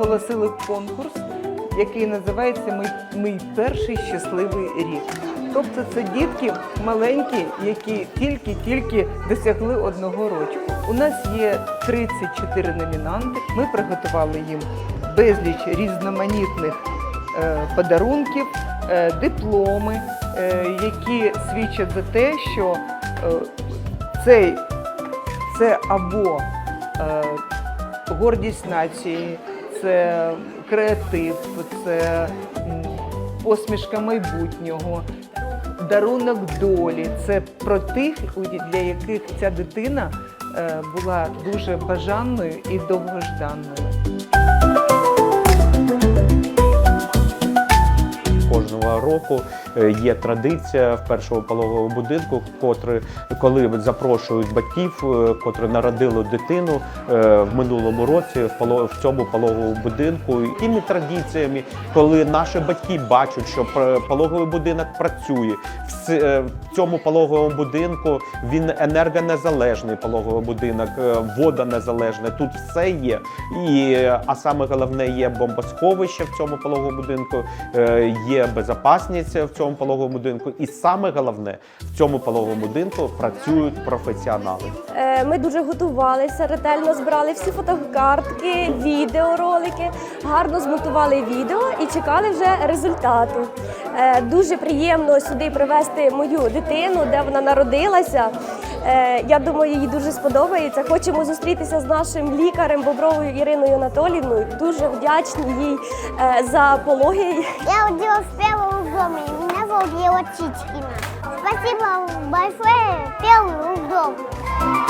оголосили конкурс, який називається Мій, перший щасливий рік. Тобто це дітки маленькі, які тільки-тільки досягли одного рочку. У нас є 34 номінанти. Ми приготували їм безліч різноманітних е, подарунків, е, дипломи, е, які свідчать за те, що цей це або гордість нації, це креатив, це посмішка майбутнього, дарунок долі. Це про тих, для яких ця дитина е, була дуже бажаною і довгожданною. Кожного року є традиція в першого пологового будинку, котрі, коли запрошують батьків, е, котрі народили дитину е, в минулому році в цьому пологовому будинку. І Тими традиціями, коли наші батьки бачать, що пологовий будинок працює, в е, цьому пологовому будинку він енергонезалежний пологовий будинок, е, водонезалежний. Тут все є. І, е, а саме головне є бомбосховище в цьому пологовому будинку, е, є безпечність в цьому пологовому будинку. І саме головне в цьому пологовому будинку працюють професіонали. Е, Ми дуже готувалися, ретельно збирали всі фотокартки, відеоролики, гарно змонтували відео і чекали вже результату. Е, Дуже приємно сюди привезти мою дитину, де вона народилася. Е, Я думаю, їй дуже сподобається. Хочемо зустрітися з нашим лікарем Бобровою Іриною Анатоліївною. Дуже вдячні їй за пологи. Я родилась в первом доме, и меня зовут Ева Чичкина. Спасибо большое, пел дом.